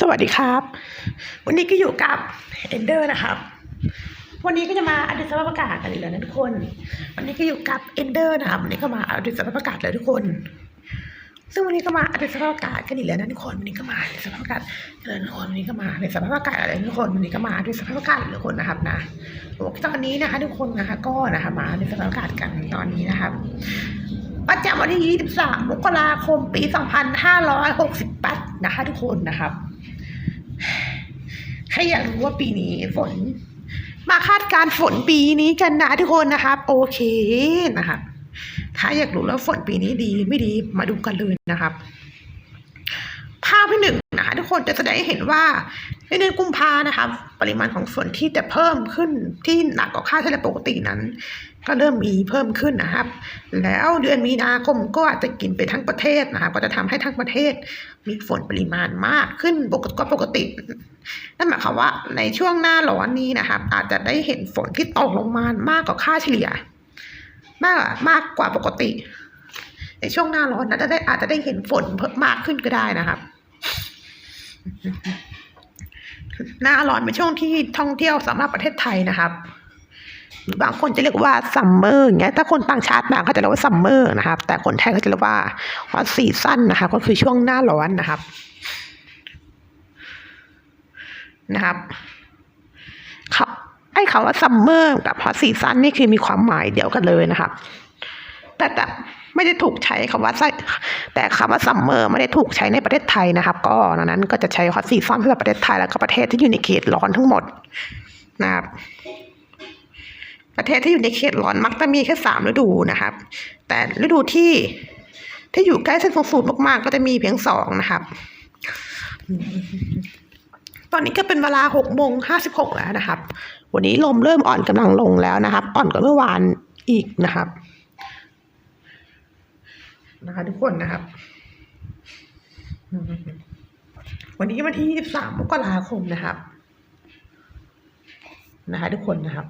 สวัสดีครับ วันนี้ก็อยู่กับเอนเดอร์นะครับ วันนี้ก็จะมาอัปเดตสภาพอากาศกันอีกแล้วนะทุกคน วันนี้ก็อยู่กับเอนเดอร์นะครับวันนี้ก็มาอัปเดตสภาพอากาศเลยทุกคน ซึ่งวันนี้ก็มาอัปเดตสภาพอากาศกันอีกแล้วนะทุกคนวันนี้ก็มาอัปเดตสภาพอากาศกันเลยทุกคนวันนี้ก็มาอัปเดตสภาพอากาศอะไรทุกคนวันนี้ก็มาอัปเดตสภาพอากาศเลยทุกคนนะครับนะโอเคตอนนี้นะคะ ทุกคนนะคะก็นะคะมาอัปเดตสภาพอากาศกันตอนนี้นะครับประจำวันที่ 23 มกราคม ปี 2568 นะคะ ทุกคนนะครับ ใครอยากรู้ว่าปีนี้ฝน มาคาดการฝนปีนี้กันนะทุกคนนะครับ โอเคนะครับ ถ้าอยากรู้แล้วฝนปีนี้ดีไม่ดีมาดูกันเลยนะครับ ภาพที่หนึ่งนะคะทุกคนจะแสดงให้เห็นว่าในเดือนกุมภานะครับ ปริมาณของฝนที่จะเพิ่มขึ้นที่หนักกว่าค่าเฉลี่ยปกตินั้น ก็เริ่มมีเพิ่มขึ้นนะครับ แล้วเดือนมีนาคมก็อาจจะกินไปทั้งประเทศนะครับก็จะทำให้ทั้งประเทศ มีฝนปริมาณมากขึ้นปกติก็ปกตินั่นหมายความว่าในช่วงหน้าร้อนนี้นะครับ อาจจะได้เห็นฝนที่ตกลงมามากกว่าค่าเฉลี่ย มากมากกว่าปกติ ในช่วงหน้าร้อนนะจะได้อาจจะได้เห็นฝนเพิ่มมากขึ้นก็ได้นะครับหน้าร้อนเป็นช่วงที่ท่องเที่ยวสำหรับประเทศไทยนะครับ บางคนจะเรียกว่าซัมเมอร์อย่างเงี้ยถ้าคนต่างชาติมางเขาจะเรียกว่าซัมเมอร์นะครับ แต่คนไทยเขาจะเรียกว่าฮอตซีซั่นนะครับก็คือช่วงหน้าร้อนนะครับนะครับเขาไอ้คำว่าซัมเมอร์กับฮอตซีซั่นนี่คือมีความหมายเดียวกันเลยนะครับ แต่แต่ไม่ได้ถูกใช้คำว่าไส้แต่คำว่าซัมเมอร์ไม่ได้ถูกใช้ในประเทศไทยนะครับ ก็ดังนั้นก็จะใช้ฮอตซีซั่นสำหรับประเทศไทยแล้วก็ประเทศที่อยู่ในเขตร้อนทั้งหมดนะครับ ประเทศที่อยู่ในเขตร้อนมักจะมีแค่สามฤดูนะครับ แต่ฤดูที่ที่อยู่ใกล้เส้นศูนย์สูตรมากๆ ก็จะมีเพียงสองนะครับ ตอนนี้ก็เป็นเวลาหกโมงห้าสิบหกแล้วนะครับ วันนี้ลมเริ่มอ่อนกำลังลงแล้วนะครับ อ่อนกว่าเมื่อวานอีกนะครับ นะคะทุกคนนะครับ วันนี้วันที่ยี่สิบสามมกราคมนะครับ นะคะทุกคนนะครับ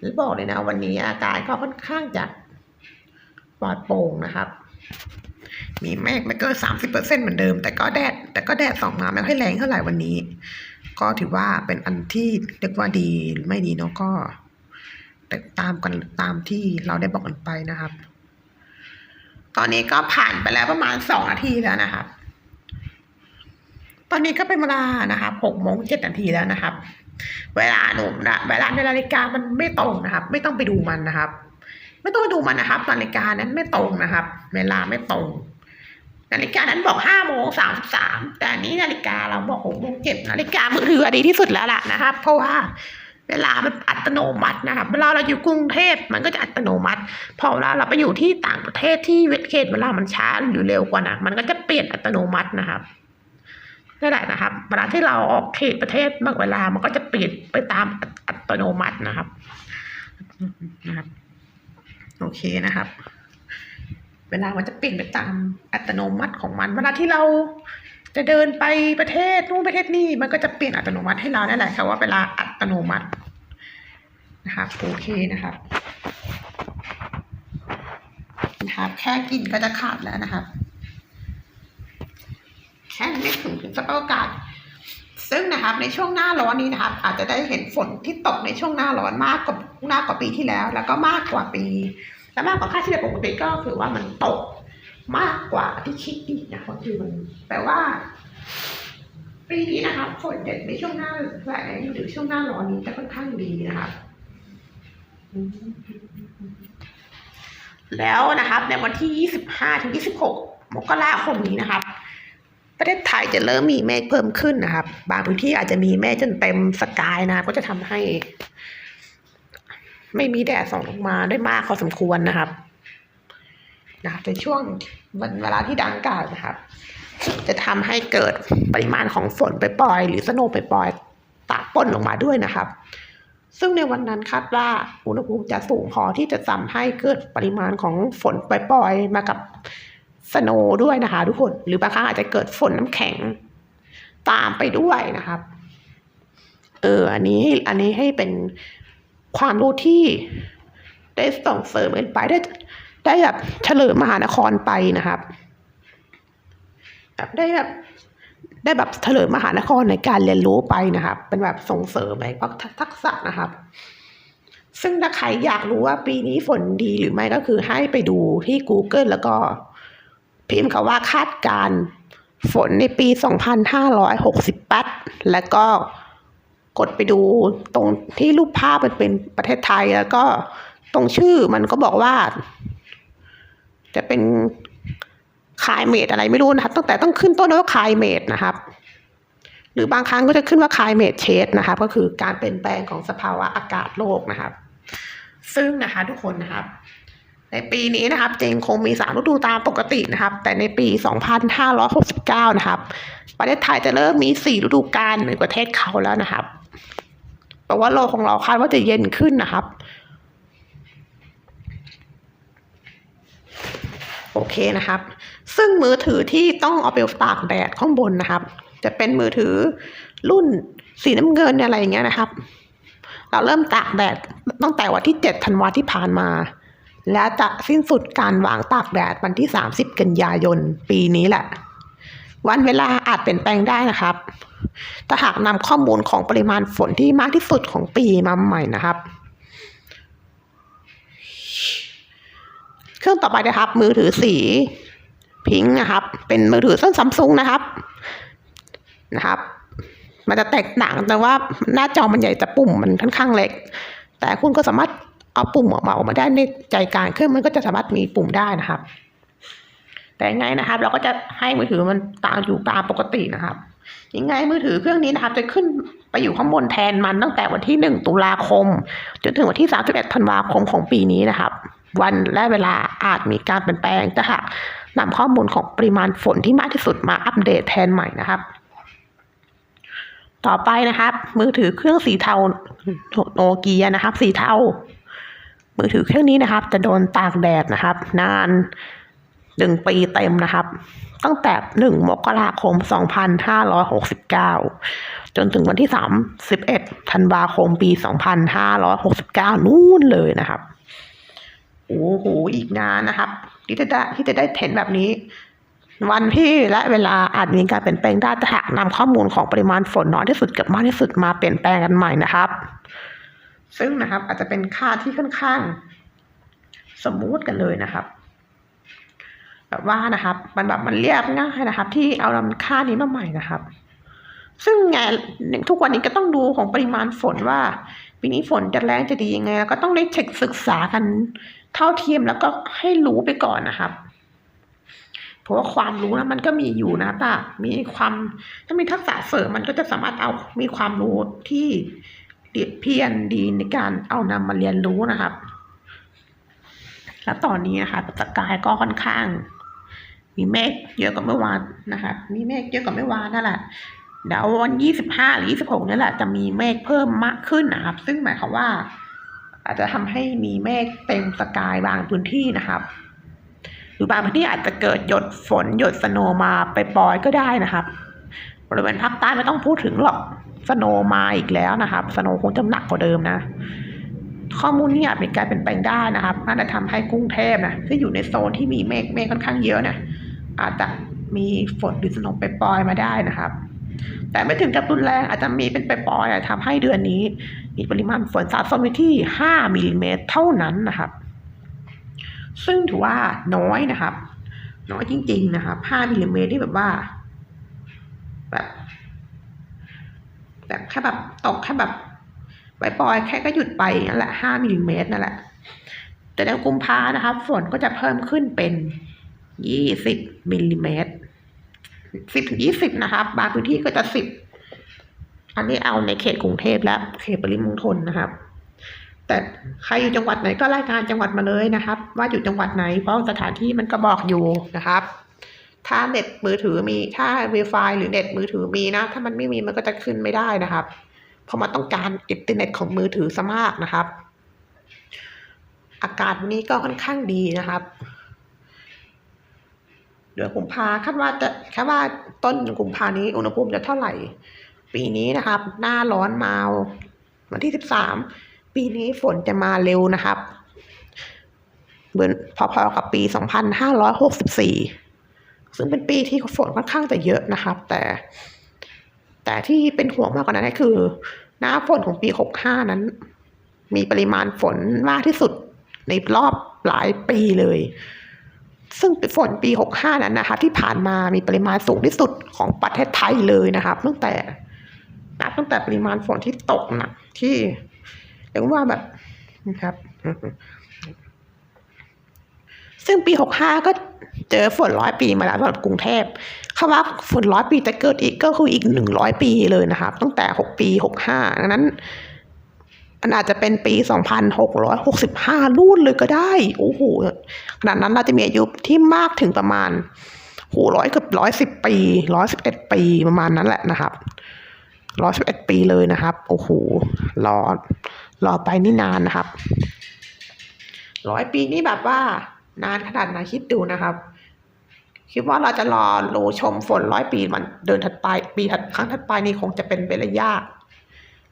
แล้วบอกเลยนะวันนี้อากาศก็ค่อนข้างจะปลอดโปร่งนะครับ มีเมฆไม่เกินสามสิบเปอร์เซ็นเหมือนเดิม แต่ก็แดด แต่ก็แดดส่องมาไม่ค่อยแรงเท่าไหร่วันนี้ ก็ถือว่าเป็นอันที่เรียกว่าดีหรือไม่ดีเนาะก็แต่ตามกันตามที่เราได้บอกกันไปนะครับ ตอนนี้ก็ผ่านไปแล้วประมาณสองนาทีแล้วนะครับ ตอนนี้ก็เป็นเวลานะครับหกโมงเจ็ดนาทีแล้วนะครับ เวลาหนุ่มนะเวลาในนาฬิกามันไม่ตรงนะครับ ไม่ต้องไปดูมันนะครับ ไม่ต้องไปดูมันนะครับ นาฬิกานั้นไม่ตรงนะครับ เวลาไม่ตรง นาฬิกานั้นบอกห้าโมงสามสิบสามแต่นนี้นาฬิกาเราบอกหกโมงเจ็ดนาฬิกามือถือดีที่สุดแล้วล่ะนะครับ เพราะว่าเวลามันอัตโนมัตินะครับ เวลาเราอยู่กรุงเทพมันก็จะอัตโนมัติ พอเวลาเราไปอยู่ที่ต่างประเทศที่เวทเขตเวลามันช้าหรือเร็วกว่านะมันก็จะเปลี่ยนอัตโนมัตินะครับ นั่แหละนะครับ เวลาที่เราออกเขตประเทศบางเวลามันก็จะเปลี่ยนไปตามอัตโนมัตินะครับนะครับโอเคนะครับ เวลามันจะเปลี่ยนไปตามอัตโนมัติของมัน เวลาที่เราจะเดินไปประเทศนู้นประเทศนี้มันก็จะเปลี่ยนอัตโนมัติให้เรานั่นแหละค่ะว่าเวลาอัตโนมัตินะครับโอเคนะครับนะครับแค่กินก็จะขาดแล้วนะครับ แค่นึกถึงถึงสภาพอากาศ ซึ่งนะครับในช่วงหน้าร้อนนี้นะครับ อาจจะได้เห็นฝนที่ตกในช่วงหน้าร้อนมากกว่ามากกว่าปีที่แล้ว แล้วก็มากกว่าปี และมากกว่าค่าเฉลี่ยปกติก็คือว่ามันตกมากกว่าที่คิดอีกนะครับคือมันแปลว่าปีนี้นะครับฝนเด็ดในช่วงหน้าแล้งหรือช่วงหน้าร้อนนี้จะค่อนข้างดีนะครับแล้วนะครับในวันที่ 25 ถึง 26 มกราคมนี้นะครับ ประเทศไทยจะเริ่มมีเมฆเพิ่มขึ้นนะครับ บางพื้นที่อาจจะมีเมฆจนเต็มสกายนะ ก็จะทำให้ ไม่มีแดดส่องลงมาได้มากพอสมควรนะครับนะบในช่วงวันเวลาที่ดังกล่าวนะครับ จะทำให้เกิดปริมาณของฝนไปปล่อย หรือสโนว์ไปปล่อยตากป่นลงมาด้วยนะครับ ซึ่งในวันนั้นคาดว่าอุณหภูมิจะสูงพอที่จะทำให้เกิดปริมาณของฝนปปล่อยๆมากับ สโนว์ด้วยนะคะ ทุกคนหรือบางครั้งอาจจะเกิดฝนน้ำแข็ง ตามไปด้วยนะครับ เออ อันนี้อันนี้ให้เป็นความรู้ที่ได้ส่งเสริมกันไปได้ได้แบบเฉลิมมหานครไปนะครับแบบได้แบบได้แบบเฉลิมมหานครในการเรียนรู้ไปนะครับ เป็นแบบส่งเสริมไปพักทักษะนะครับ ซึ่งถ้าใครอยากรู้ว่าปีนี้ฝนดีหรือไม่ก็คือให้ไปดูที่ Google แล้วก็ พิมพ์คำว่าคาดการณ์ฝนในปี 2568 แล้วก็กดไปดูตรงที่รูปภาพมันเป็นประเทศไทยแล้วก็ตรงชื่อมันก็บอกว่า จะเป็นคายเมดอะไรไม่รู้นะครับ ตั้งแต่ต้องขึ้นต้นวยว่าคายเมดนะครับ หรือบางครั้งก็จะขึ้นว่าคายเมดเชดนะครับ ก็คือการเปลี่ยนแปลงของสภาวะอากาศโลกนะครับ ซึ่งนะคะทุกคนนะครับ ในปีนี้นะครับจริงคงมีสามฤดูตามปกตินะครับ แต่ในปี 2569 นะครับ ประเทศไทยจะเริ่มมีสี่ฤดูกาลในประเทศเขาแล้วนะครับแปลว่าโลกของเราคาดว่าจะเย็นขึ้นนะครับ โอเคนะครับ ซึ่งมือถือที่ต้องเอาไปตากแดดข้างบนนะครับ จะเป็นมือถือรุ่นสีน้ำเงินอะไรอย่างเงี้ยนะครับ เราเริ่มตากแดดตั้งแต่วันที่ 7 ธันวาที่ผ่านมา และจะสิ้นสุดการวางตากแดดวันที่ 30 กันยายน ปีนี้แหละ วันเวลาอาจเปลี่ยนแปลงได้นะครับถ้าหากนำข้อมูลของปริมาณฝนที่มากที่สุดของปีมาใหม่นะครับ เครื่องต่อไปนะครับ มือถือสีพิงค์นะครับ เป็นมือถือส้นซัมซุงนะครับนะครับ มันจะแตกต่างแต่ว่าหน้าจอมันใหญ่แต่ปุ่มมันค่อนข้างเล็ก แต่คุณก็สามารถ เอาปุ่มออกมาออกมาได้ในใจกลางเครื่องมันก็จะสามารถมีปุ่มได้นะครับ แต่ยังไงนะครับ เราก็จะให้มือถือมันตามอยู่ตามปกตินะครับยังไงมือถือเครื่องนี้นะครับ จะขึ้นไปอยู่ข้างบนแทนมันตั้งแต่วันที่หนึ่งตุลาคม จนถึงวันที่สามสิบเอ็ดธันวาคมของปีนี้นะครับ วันและเวลาอาจมีการเปลี่ยนแปลงแต่หากนำข้อมูลของปริมาณฝนที่มากที่สุดมาอัปเดตแทนใหม่นะครับ ต่อไปนะครับ มือถือเครื่องสีเทาโนเกียนะครับ สีเทา มือถือเครื่องนี้นะครับ จะโดนตากแดดนะครับ นานหนึ่งปีเต็มนะครับ ตั้งแต่หนึ่งมกราคมสองพันห้าร้อยหกสิบเก้าจนถึงวันที่สามสิบเอ็ดธันวาคมปีสองพันห้าร้อยหกสิบเก้านู่นเลยนะครับ โอ้โห อีกนานนะครับ ที่จะได้ที่จะได้เห็นแบบนี้ วันที่และเวลาอาจมีการเปลี่ยนแปลงได้แต่หากนำข้อมูลของปริมาณฝนน้อยที่สุดกับมากที่สุดมาเปลี่ยนแปลงกันใหม่นะครับ ซึ่งนะครับอาจจะเป็นค่าที่ค่อนข้างสมมุติกันเลยนะครับแบบว่านะครับ มันแบบมันเรียบง่ายนะครับ ที่เอานำค่านี้มาใหม่นะครับ ซึ่งไงทุกวันนี้ก็ต้องดูของปริมาณฝนว่าปีนี้ฝนจะแรงจะดียังไง แล้วก็ต้องได้เช็คศึกษากันเท่าเทียมแล้วก็ให้รู้ไปก่อนนะครับเพราะว่าความรู้นะมันก็มีอยู่นะป่ะมีความถ้ามีทักษะเสริมมันก็จะสามารถเอามีความรู้ที่ เดียดเพียนดีในการเอานำมาเรียนรู้นะครับ แล้วตอนนี้นะคะสกายก็ค่อนข้าง มีเมฆเยอะกว่าเมื่อวานนะคะมีเมฆเยอะกว่าเมื่อวานนั่นแหละเดี๋ยววันยี่สิบห้าหรือยี่สิบหกนี่แหละจะมีเมฆเพิ่มมากขึ้นนะครับ ซึ่งหมายความว่า อาจจะทำให้มีเมฆเต็มสกายบางพื้นที่นะครับ หรือบางพื้นที่อาจจะเกิดหยดฝนหยดสโนมาไปปล่อยก็ได้นะครับบริเวณภาคใต้ไม่ต้องพูดถึงหรอก สโนว์มาอีกแล้วนะครับ สโนว์คงจะหนักกว่าเดิมนะ ข้อมูลนี้อาจเป็นการเปลี่ยนแปลงได้นะครับน่าจะทำให้กรุงเทพนะที่อยู่ในโซนที่มีเมฆเมฆค่อนข้างเยอะนะอาจจะมีฝนหรือสโนว์ไปปล่อยมาได้นะครับ แต่ไม่ถึงกับรุนแรงอาจจะมีเป็นไปปล่อยๆทำให้เดือนนี้ มีปริมาณฝนสะสมอยู่ที่ 5มิลลิเมตรเท่านั้นนะครับ ซึ่งถือว่าน้อยนะครับ น้อยจริง ๆ นะครับ 5มิลลิเมตรที่แบบว่า แบบ แบบแค่แบบตกแค่แบบปล่อยๆแค่ก็หยุดไปอย่างนั้นแหละ5มิลลิเมตรนั่นแหละแต่ในกุมภานะครับฝนก็จะเพิ่มขึ้นเป็น20มิลลิเมตรสิบถึงยี่สิบนะครับบางพื้นที่ก็จะสิบอันนี้เอาในเขตกรุงเทพและเขตปริมณฑลนะครับ แต่ใครอยู่จังหวัดไหนก็รายงานจังหวัดมาเลยนะครับ ว่าอยู่จังหวัดไหนเพราะสถานที่มันก็บอกอยู่นะครับ ถ้าเน็ตมือถือมีถ้า Wi-Fi หรือเน็ตมือถือมีนะ ถ้ามันไม่มีมันก็จะขึ้นไม่ได้นะครับ เพราะมันต้องการอินเทอร์เน็ตของมือถือซะมากนะครับ อากาศวันนี้ก็ค่อนข้างดีนะครับเดือนกุมภาคาดว่าจะคาดว่าต้นกุมภานี้อุณหภูมิจะเท่าไหร่ ปีนี้นะครับ หน้าร้อนมาวันที่สิบสามปีนี้ฝนจะมาเร็วนะครับเหมือนพอๆกับปีสองพันห้าร้อยหกสิบสี่ ซึ่งเป็นปีที่ฝนค่อนข้างจะเยอะนะครับ แต่ แต่ที่เป็นห่วงมากกว่านั้นก็คือ หน้าฝนของปีหกห้านั้น มีปริมาณฝนมากที่สุดในรอบหลายปีเลย ซึ่งฝนปีหกห้านั้นนะคะ ที่ผ่านมามีปริมาณสูงที่สุดของประเทศไทยเลยนะครับตั้งแต่นับตั้งแต่ปริมาณฝนที่ตกหนักที่เรียกว่าแบบนะครับ ซึ่งปีหกห้าก็เจอฝนร้อยปีมาแล้วสำหรับกรุงเทพคำว่าฝนร้อยปีจะเกิดอีกก็คืออีกหนึ่งร้อยปีเลยนะครับ ตั้งแต่หกปีหกห้าดังนั้นมันอาจจะเป็นปีสองพันหกร้อยหกสิบห้านู่นเลยก็ได้ โอ้โหขนาดนั้นเราจะมีอายุที่มากถึงประมาณโหร้อยเกือบร้อยสิบปีร้อยสิบเอ็ดปีประมาณนั้นแหละนะครับร้อยสิบเอ็ดปีเลยนะครับ โอ้โหรอรอไปนี่นานนะครับร้อยปีนี่แบบว่า นานขนาดไหนคิดดูนะครับ คิดว่าเราจะรอรูชมฝนร้อยปีมันเดินถัดไป ปีถัดครั้งถัดไปนี่คงจะเป็นไปได้ยาก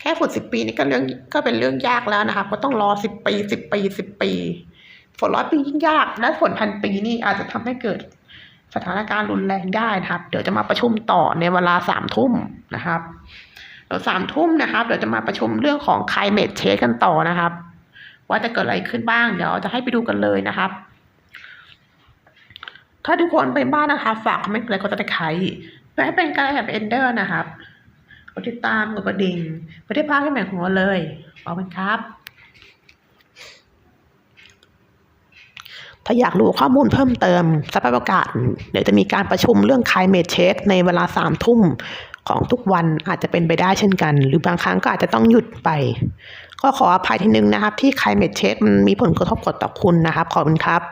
แค่ฝนสิบปีนี่ก็เรื่องก็เป็นเรื่องยากแล้วนะครับก็ต้องรอสิบปีสิบปีสิบปี ฝนร้อยปียิ่งยาก และฝนพันปีนี่อาจจะทำให้เกิดสถานการณ์รุนแรงได้นะครับ เดี๋ยวจะมาประชุมต่อในเวลาสามทุ่มนะครับเดี๋ยวสามทุ่มนะครับ เดี๋ยวจะมาประชุมเรื่องของ climate change กันต่อนะครับ ว่าจะเกิดอะไรขึ้นบ้าง เดี๋ยวจะให้ไปดูกันเลยนะครับ ถ้าทุกคนไปบ้านนะคะฝากคอมเมนต์อะไรก็จะไครเพื่อให้เป็นการแอบเอนเดอร์นะครับกดติดตามกดกระดิ่งไม่ได้พลาดให้ใหม่ของเราเลยขอบคุณครับ ถ้าอยากรู้ข้อมูลเพิ่มเติมสภาพอากาศ เดี๋ยวจะมีการประชุมเรื่อง climate change ในเวลาสามทุ่มของทุกวันอาจจะเป็นไปได้เช่นกัน หรือบางครั้งก็อาจจะต้องหยุดไป ก็ขออภัยทีนึงนะครับ ที่ climate change มันมีผลกระทบกับต่อคุณนะครับ ขอบคุณครับ